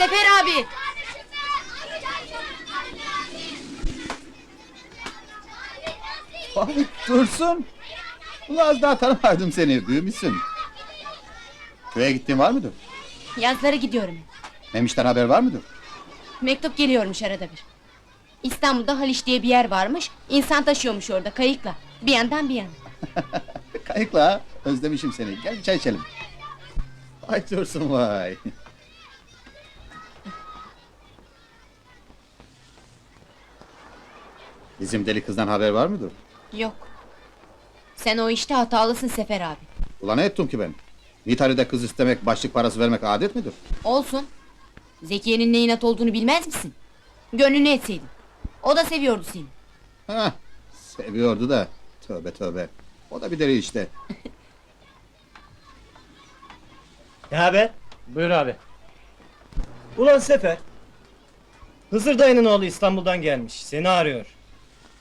Sefer abi. Ay Dursun. Ulan az daha tanımadım seni. Büyümüşsün. Köye gittiğin var mıdır? Yazları gidiyorum. Memiş'ten haber var mıdır? Mektup geliyormuş arada bir. İstanbul'da Haliç diye bir yer varmış. İnsan taşıyormuş orada kayıkla. Bir yandan bir yana. Kayıkla ha. Özlemişim seni. Gel bir çay içelim. Vay Dursun vay. Bizim deli kızdan haber var mıdır? Yok. Sen o işte hatalısın Sefer abi. Ulan ne ettim ki ben? Nitari'de kız istemek, başlık parası vermek adet midir? Olsun. Zekiye'nin ne inat olduğunu bilmez misin? Gönlünü etseydin. O da seviyordu seni. Hah, seviyordu da. Tövbe tövbe. O da bir deli işte. Ne haber? Buyur abi. Ulan Sefer. Hızır dayının oğlu İstanbul'dan gelmiş. Seni arıyor.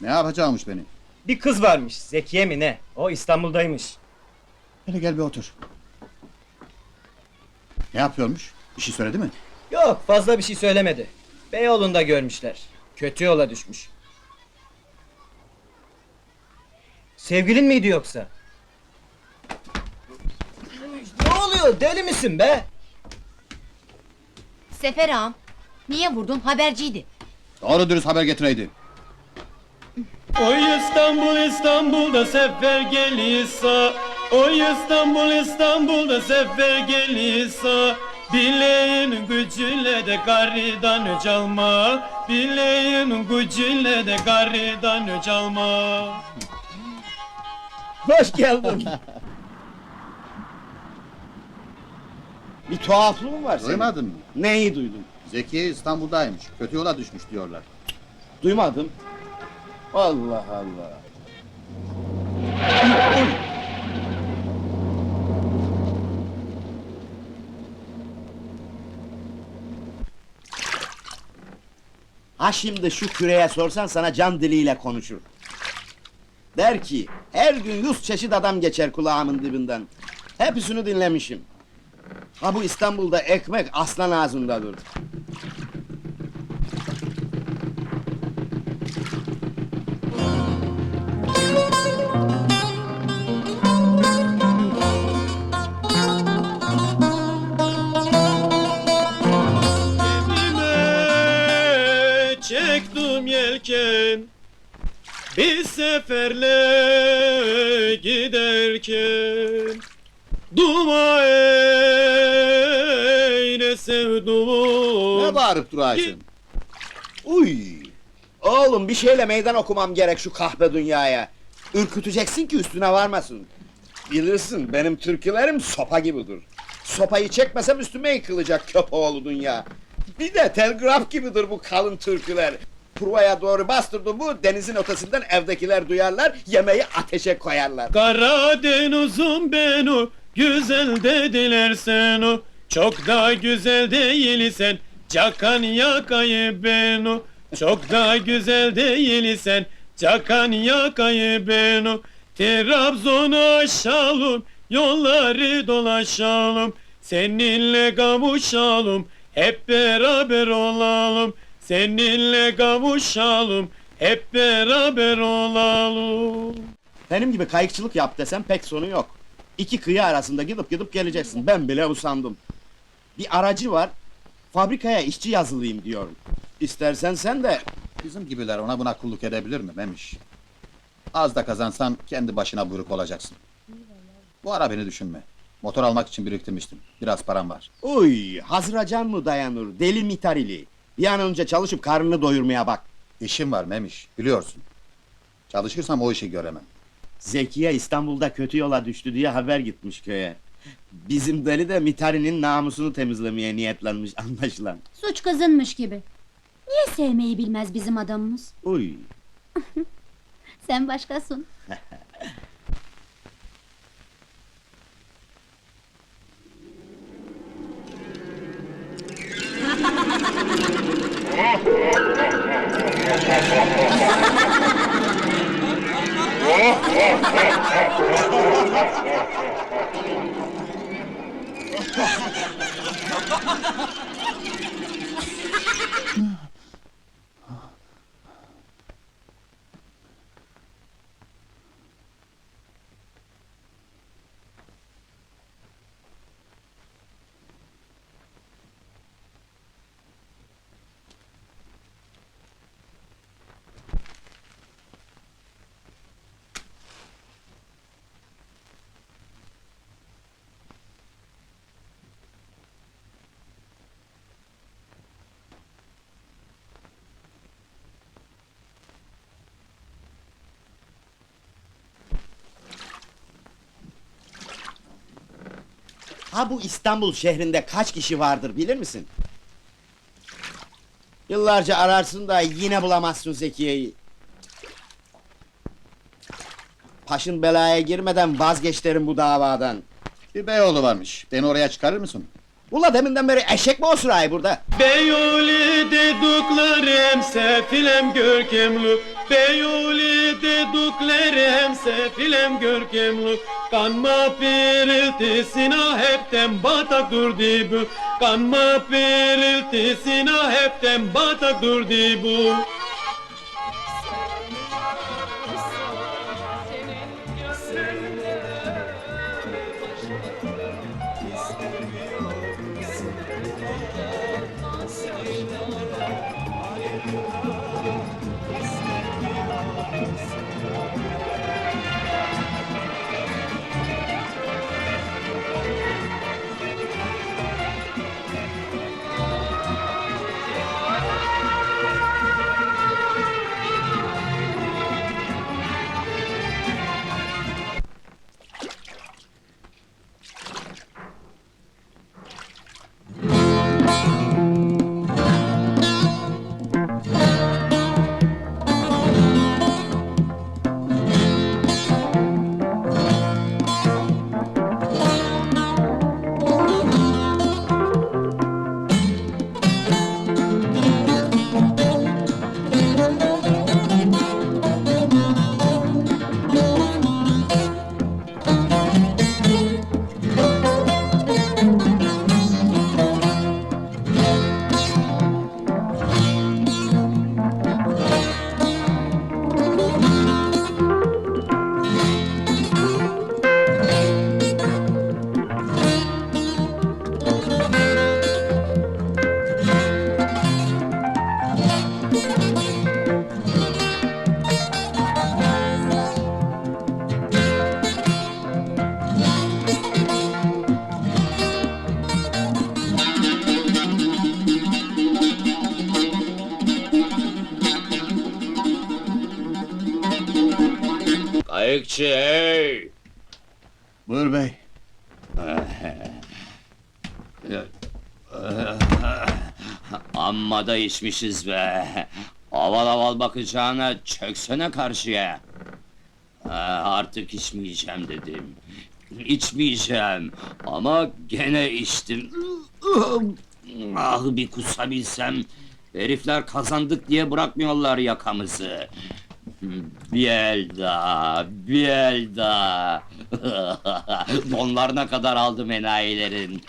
Ne yapacakmış beni? Bir kız varmış. Zekiye mi ne? O İstanbul'daymış. Hele gel bir otur. Ne yapıyormuş? Bir şey söyledi mi? Yok fazla bir şey söylemedi. Beyoğlu'nda görmüşler. Kötü yola düşmüş. Sevgilin miydi yoksa? Ne oluyor? Deli misin be? Sefer ağam. Niye vurdun? Haberciydi. Doğru dürüst haber getireydi. Oy İstanbul İstanbul'da sefer gelirse Oy İstanbul İstanbul'da sefer gelirse Bileğin gücüyle de gariden çalma Bileğin gücüyle de gariden çalma Hoş geldin. bir tuhaflığın var senin. Duymadın mı? Neyi duydun? Zeki İstanbul'daymış. Kötü yola düşmüş diyorlar. Duymadım. Allah Allah. Ha şimdi şu küreye sorsan sana can diliyle konuşur. Der ki, her gün yüz çeşit adam geçer kulağımın dibinden. Hepsini dinlemişim. Ha bu İstanbul'da ekmek aslan ağzındadır. Seferle giderken Duma eyle sevduğum Ne bağırıp duruyorsun? Uy! Oğlum bir şeyle meydan okumam gerek şu kahpe dünyaya. Ürküteceksin ki üstüne varmasın. Bilirsin benim türkülerim sopa gibidir. Sopayı çekmesem üstüme yıkılacak köpoğlu dünya. Bir de telgraf gibidir bu kalın türküler. Provaya doğru bastırdı bu denizin ötesinden evdekiler duyarlar yemeği ateşe koyarlar. Karadeniz'im ben o Güzel dediler sen o. Çok da güzel değil sen Cakan yakayı ben o. Çok da güzel değil sen Cakan yakayı ben o. Trabzon'u aşalım Yolları dolaşalım. Seninle kavuşalım Hep beraber olalım Seninle kavuşalım Hep beraber olalım Benim gibi kayıkçılık yap desem pek sonu yok. İki kıyı arasında gidip gidip geleceksin. Ben bile usandım. Bir aracı var. Fabrikaya işçi yazılayım diyor. İstersen sen de Bizim gibiler ona buna kulluk edebilir mi Memiş? Az da kazansan kendi başına buyruk olacaksın. Bu ara beni düşünme. Motor almak için biriktirmiştim. Biraz param var. Uy, hazıracan mı dayanır, deli mitarili. Bir an önce çalışıp karnını doyurmaya bak. İşim var Memiş, biliyorsun. Çalışırsam o işi göremem. Zekiye İstanbul'da kötü yola düştü diye haber gitmiş köye. Bizim deli de mitarinin namusunu temizlemeye niyetlenmiş anlaşılan. Suç kızınmış gibi. Niye sevmeyi bilmez bizim adamımız? Uy, Sen başkasın. Mm. Ha bu İstanbul şehrinde kaç kişi vardır bilir misin? Yıllarca ararsın da yine bulamazsın Zekiye'yi. Paşın belaya girmeden vazgeç derim bu davadan. Bir beyoğlu varmış. Beni oraya çıkarır mısın? Ula deminden beri eşek mi osurayı burada? Beyoli deduklarım sefilem görkemlu Beyoli deduklarım sefilem görkemlu Kanma piriltisina hepten batak durdi bu. Kanma piriltisina hepten batak durdi bu Hey! Buyur bey. Amma da içmişiz be! Aval aval bakacağına çöksene karşıya! Ha, artık içmeyeceğim dedim. İçmeyeceğim ama gene içtim. Ah bir kusabilsem. Herifler kazandık diye bırakmıyorlar yakamızı. Bir el daha, bir el daha. Donlarına kadar aldım enayilerin.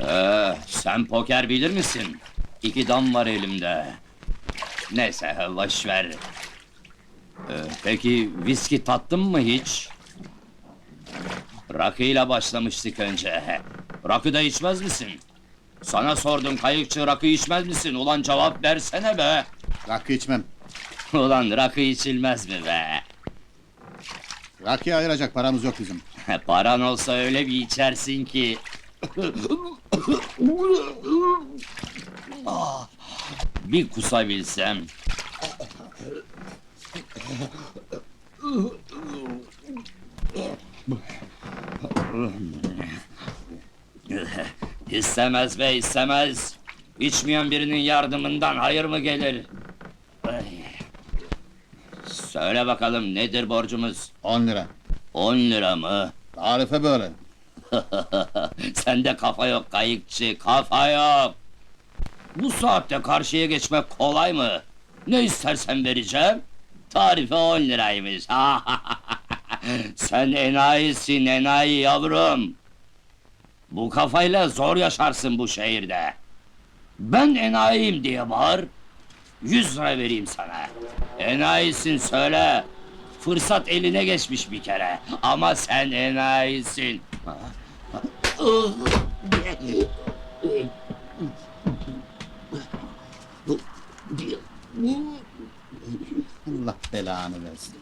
Ee, sen poker bilir misin? İki dam var elimde. Neyse, boş ver. Ee, peki viski tattın mı hiç? Rakıyla başlamıştık önce. Rakı da içmez misin? Sana sordum kayıkçı rakı içmez misin? Ulan cevap versene be! Rakı içmem. Ulan rakı içilmez mi be? Rakıya ayıracak paramız yok bizim. Paran olsa öyle bir içersin ki. Ah, bir kusabilsem. İstemez be istemez. İçmeyen birinin yardımından hayır mı gelir? Söyle bakalım nedir borcumuz? 10 lira. 10 lira mı? Tarife böyle. Sende kafa yok kayıkçı, kafa yok! Bu saatte karşıya geçmek kolay mı? Ne istersen vereceğim. Tarife 10 liraymış. Sen enayisin enayi yavrum. Bu kafayla zor yaşarsın bu şehirde. Ben enayiyim diye bağır. Yüz lira vereyim sana. Enayisin söyle. Fırsat eline geçmiş bir kere. Ama sen enayisin. Allah belanı versin.